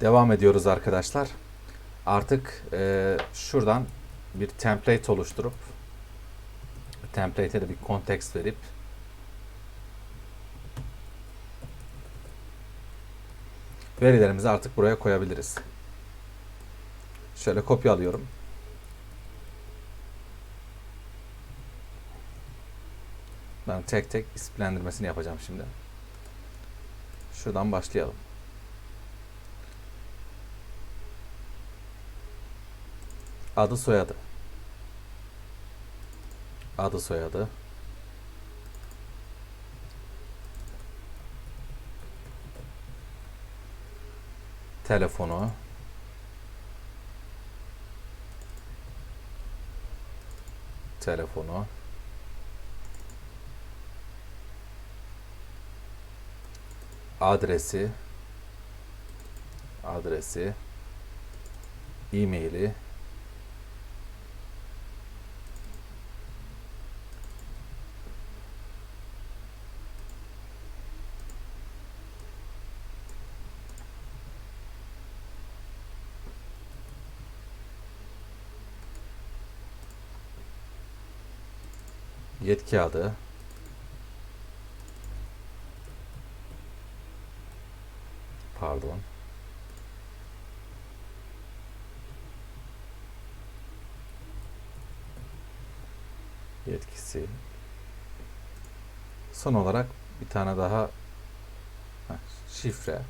Devam ediyoruz arkadaşlar. Artık e, şuradan bir template oluşturup template'e de bir context verip verilerimizi artık buraya koyabiliriz. Şöyle kopya alıyorum. Ben tek tek isimlendirmesini yapacağım şimdi. Şuradan başlayalım. Adı soyadı. Adı soyadı. Telefonu. Telefonu. Adresi. Adresi. E-maili. Yetki adı. Pardon. Yetkisi. Son olarak bir tane daha şifre.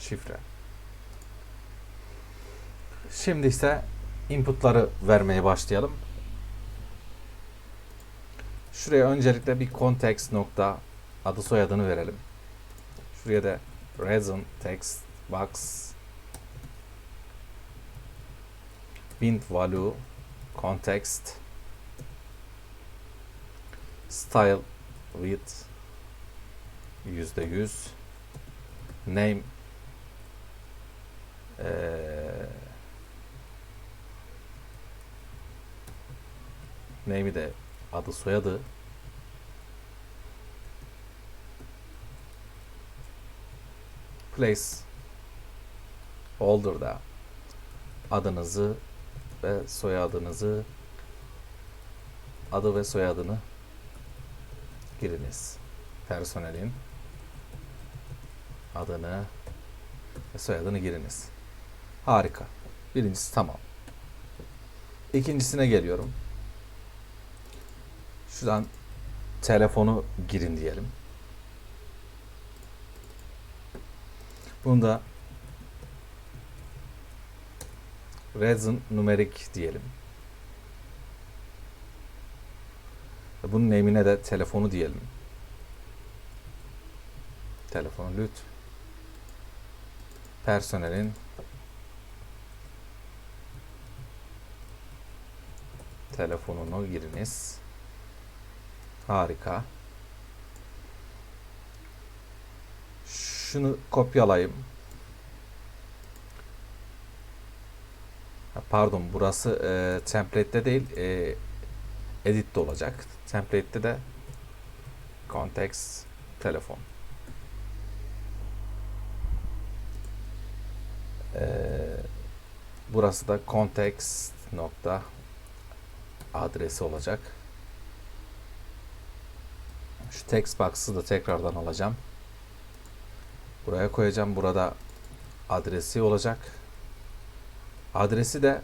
Şifre. Şimdi ise inputları vermeye başlayalım. Şuraya öncelikle bir context nokta adı soyadını verelim. Şuraya da reason text box bind value context style with yüzde yüz name eee name'i de adı soyadı place holder'da adınızı ve soyadınızı adı ve soyadını giriniz. Personelin adını ve soyadını giriniz. Harika. Birincisi tamam. İkincisine geliyorum. Şuradan telefonu girin diyelim. Bunu da reason numerik diyelim. Bunun name'ine de telefonu diyelim. Telefonu lüt. Personelin telefonunu giriniz. Harika. Şunu kopyalayayım. Pardon burası e, template'de değil e, edit'te olacak. Template'de de context telefon. E, burası da context nokta adresi olacak. Şu text box'ı da tekrardan alacağım. Buraya koyacağım. Burada adresi olacak. Adresi de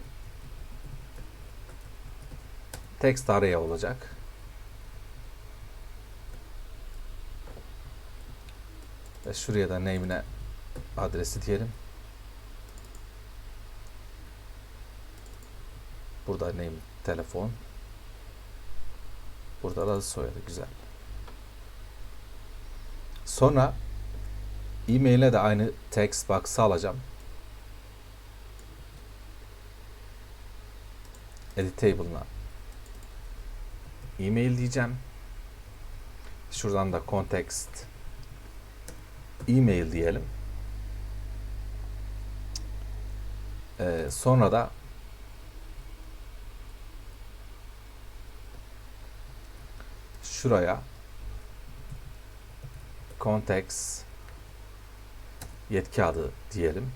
text araya olacak. Ve şuraya da name'ine adresi diyelim. Burada name telefon. Burada da soyadı güzel. Sonra e-mail'e de aynı text box'ı alacağım. Edit table'ına e-mail diyeceğim. Şuradan da context e-mail diyelim. Ee, sonra da şuraya context yetki adı diyelim.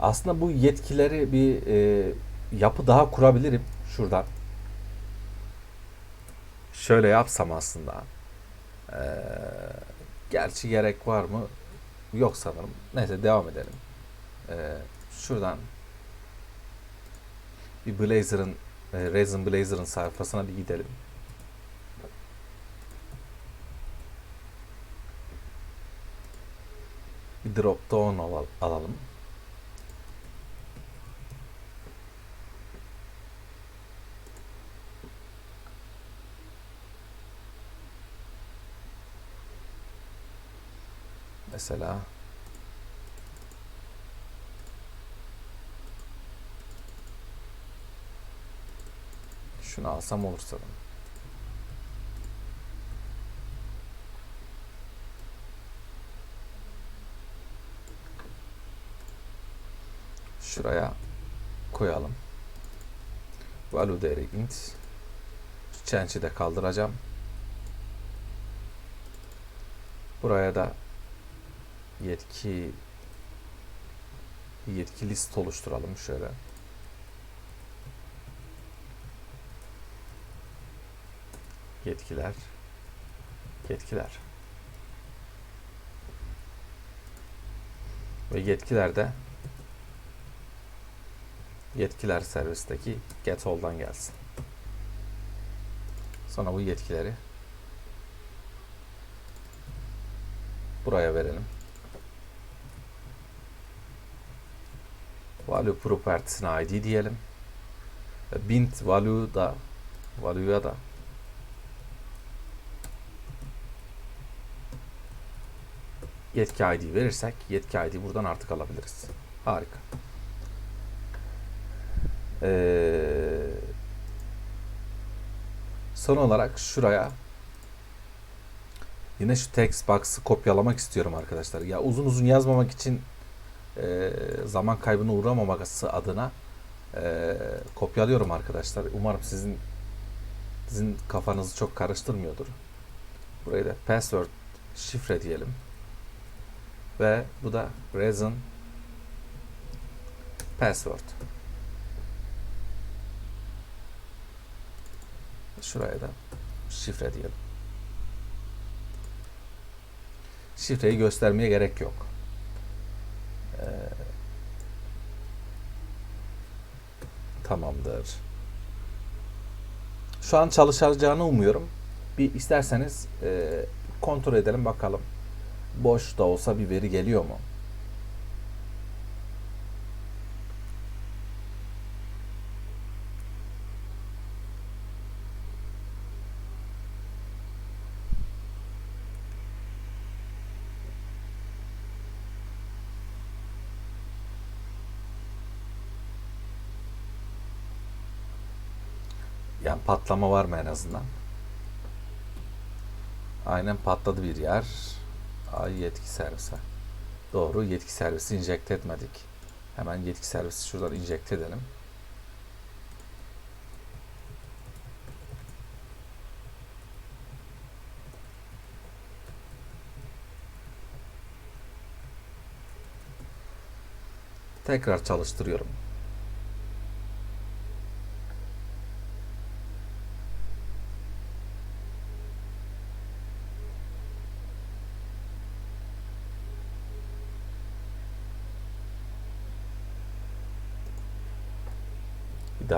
Aslında bu yetkileri bir e, yapı daha kurabilirim şuradan. Şöyle yapsam aslında. Ee, gerçi gerek var mı? Yok sanırım. Neyse devam edelim. Ee, şuradan bir Blazor'ın e, Resin Blazor'ın sayfasına bir gidelim. Bir drop down al- alalım. Mesela şunu alsam olur sanırım. Şuraya koyalım. Value değeri int. Change'i de kaldıracağım. Buraya da yetki yetki list oluşturalım şöyle. Yetkiler yetkiler ve yetkilerde yetkiler servisteki get all'dan gelsin. Sonra bu yetkileri buraya verelim. Value propertiesine id diyelim. Bint value da value'ya da yetki id verirsek yetki id buradan artık alabiliriz. Harika. Ee, son olarak şuraya yine şu text box'ı kopyalamak istiyorum arkadaşlar. Ya uzun uzun yazmamak için e, zaman kaybına uğramaması adına e, kopyalıyorum arkadaşlar. Umarım sizin sizin kafanızı çok karıştırmıyordur. Burayı da password şifre diyelim. Ve bu da reason password. Şuraya da şifre diyelim. Şifreyi göstermeye gerek yok. Ee, tamamdır. Şu an çalışacağını umuyorum. Bir isterseniz e, kontrol edelim bakalım. Boş da olsa bir veri geliyor mu? Yani patlama var mı en azından? Aynen patladı bir yer. Ay yetki servise. Doğru yetki servisi injekte etmedik. Hemen yetki servisi şuradan injekte edelim. Tekrar çalıştırıyorum.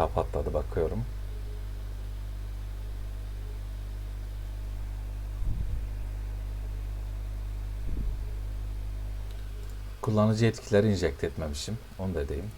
Daha patladı bakıyorum. Kullanıcı yetkileri injekte etmemişim. Onu da edeyim.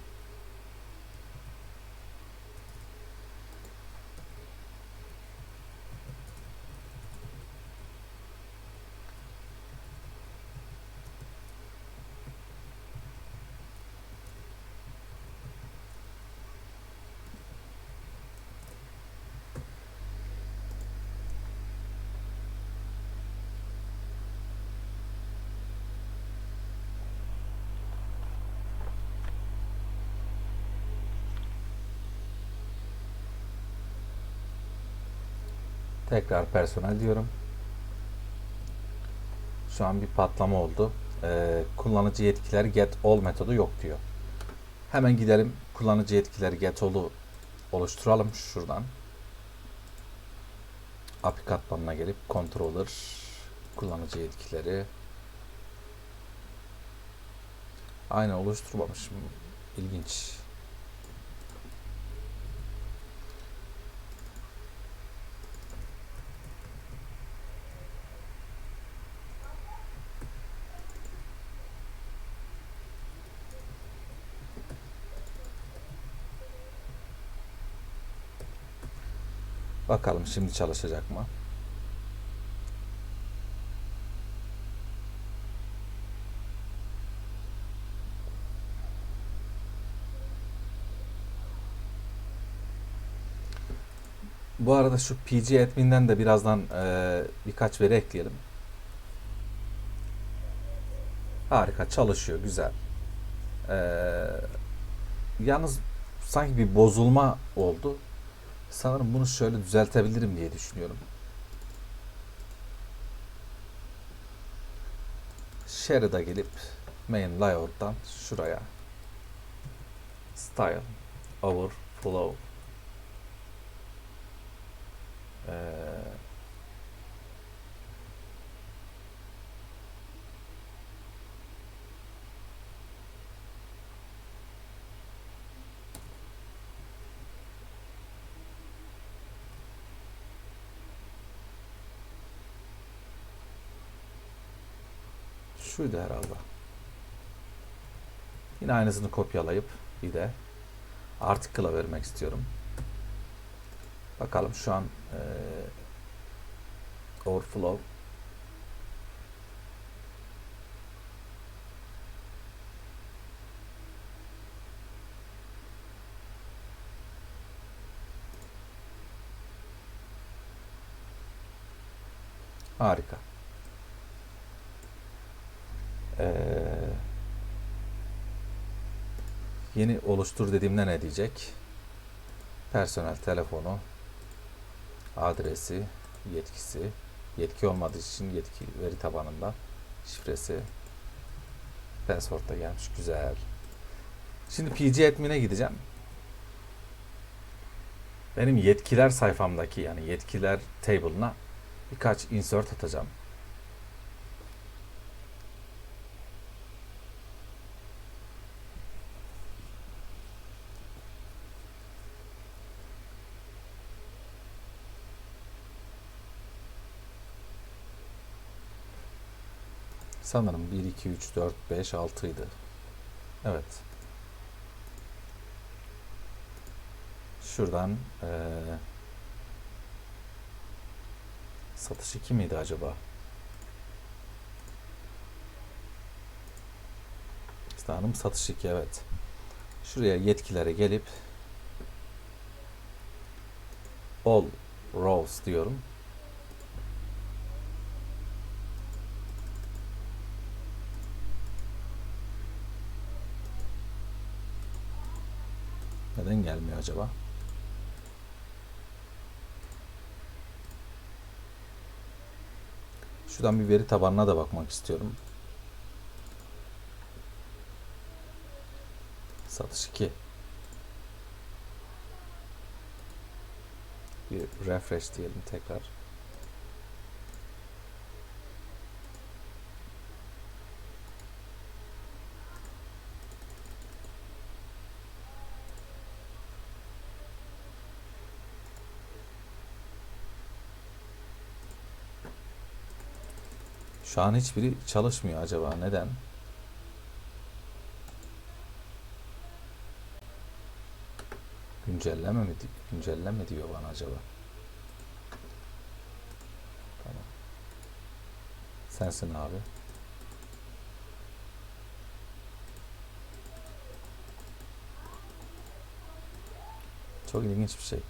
Tekrar personel diyorum. Şu an bir patlama oldu. Ee, kullanıcı yetkileri get all metodu yok diyor. Hemen gidelim kullanıcı yetkileri get all'u oluşturalım şuradan. API katmanına gelip controller kullanıcı yetkileri Aynen oluşturmamışım. İlginç. Bakalım şimdi çalışacak mı? Bu arada şu PG admin'den de birazdan e, birkaç veri ekleyelim. Harika çalışıyor güzel. E, yalnız sanki bir bozulma oldu. Sanırım bunu şöyle düzeltebilirim diye düşünüyorum. Share'a gelip main layout'tan şuraya style overflow ee, şuydu herhalde. Yine aynısını kopyalayıp bir de article'a vermek istiyorum. Bakalım şu an e, overflow Harika. Ee, yeni oluştur dediğimde ne diyecek? Personel telefonu adresi, yetkisi, yetki olmadığı için yetki veri tabanında şifresi password'da gelmiş. Güzel. Şimdi PG admin'e gideceğim. Benim yetkiler sayfamdaki yani yetkiler table'ına birkaç insert atacağım. Sanırım 1, 2, 3, 4, 5, 6 idi. Evet. Şuradan ee, satış 2 miydi acaba? Sanırım satış 2 evet. Şuraya yetkilere gelip all rows diyorum. Neden gelmiyor acaba? Şuradan bir veri tabanına da bakmak istiyorum. Satış 2. Bir refresh diyelim tekrar. Şu an hiçbiri çalışmıyor acaba neden? Güncelleme mi güncelleme diyor bana acaba? Tamam. Sensin abi. Çok ilginç bir şey.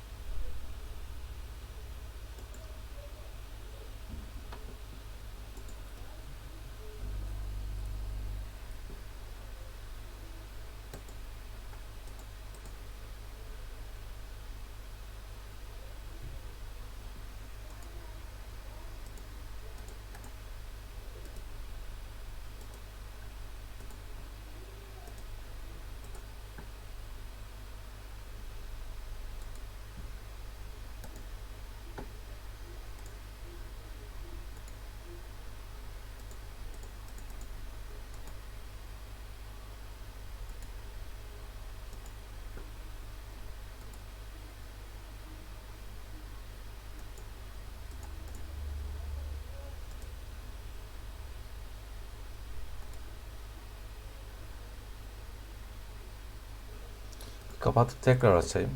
Kapatıp tekrar açayım.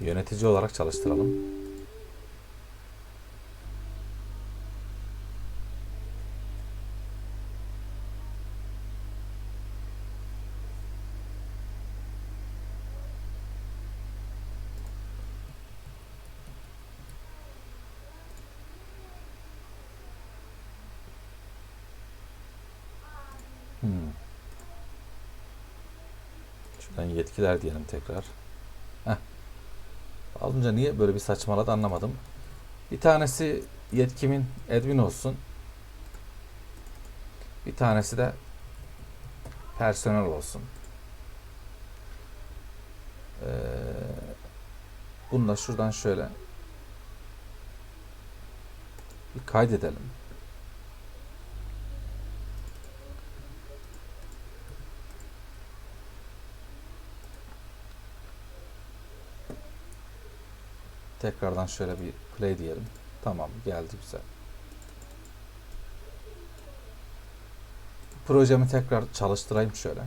Yönetici olarak çalıştıralım. Hmm. Şuradan yetkiler diyelim tekrar. Heh. Az önce niye böyle bir saçmaladı anlamadım. Bir tanesi yetkimin admin olsun. Bir tanesi de personel olsun. Ee, bunu da şuradan şöyle bir kaydedelim. Tekrardan şöyle bir play diyelim. Tamam geldi güzel. Projemi tekrar çalıştırayım şöyle.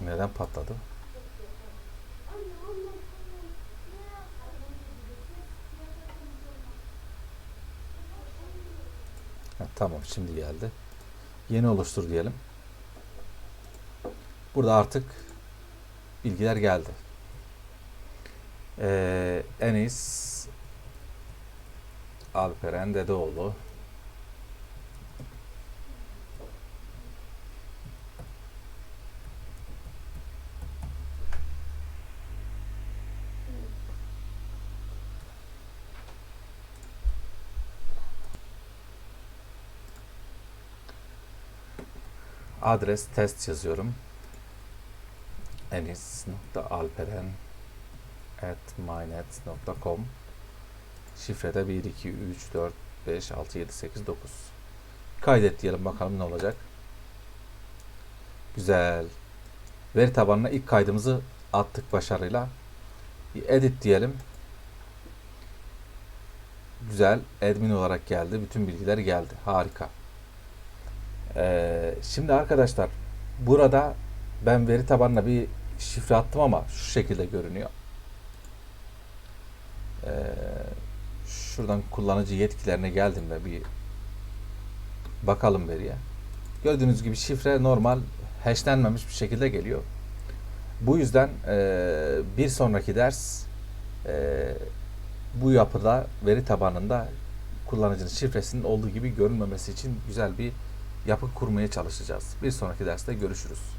Neden patladı? Tamam şimdi geldi. Yeni oluştur diyelim. Burada artık bilgiler geldi. Ee, Enis Alperen Dedeoğlu adres test yazıyorum. enis.alperen at mynet.com Şifrede 1, 2, 3, 4, 5, 6, 7, 8, 9 Kaydet diyelim bakalım ne olacak. Güzel. Veri tabanına ilk kaydımızı attık başarıyla. Edit diyelim. Güzel. Admin olarak geldi. Bütün bilgiler geldi. Harika. Ee, şimdi arkadaşlar burada ben veri tabanına bir şifre attım ama şu şekilde görünüyor. Ee, şuradan kullanıcı yetkilerine geldim ve bir bakalım veriye. Gördüğünüz gibi şifre normal hashlenmemiş bir şekilde geliyor. Bu yüzden e, bir sonraki ders e, bu yapıda veri tabanında kullanıcının şifresinin olduğu gibi görünmemesi için güzel bir yapı kurmaya çalışacağız. Bir sonraki derste görüşürüz.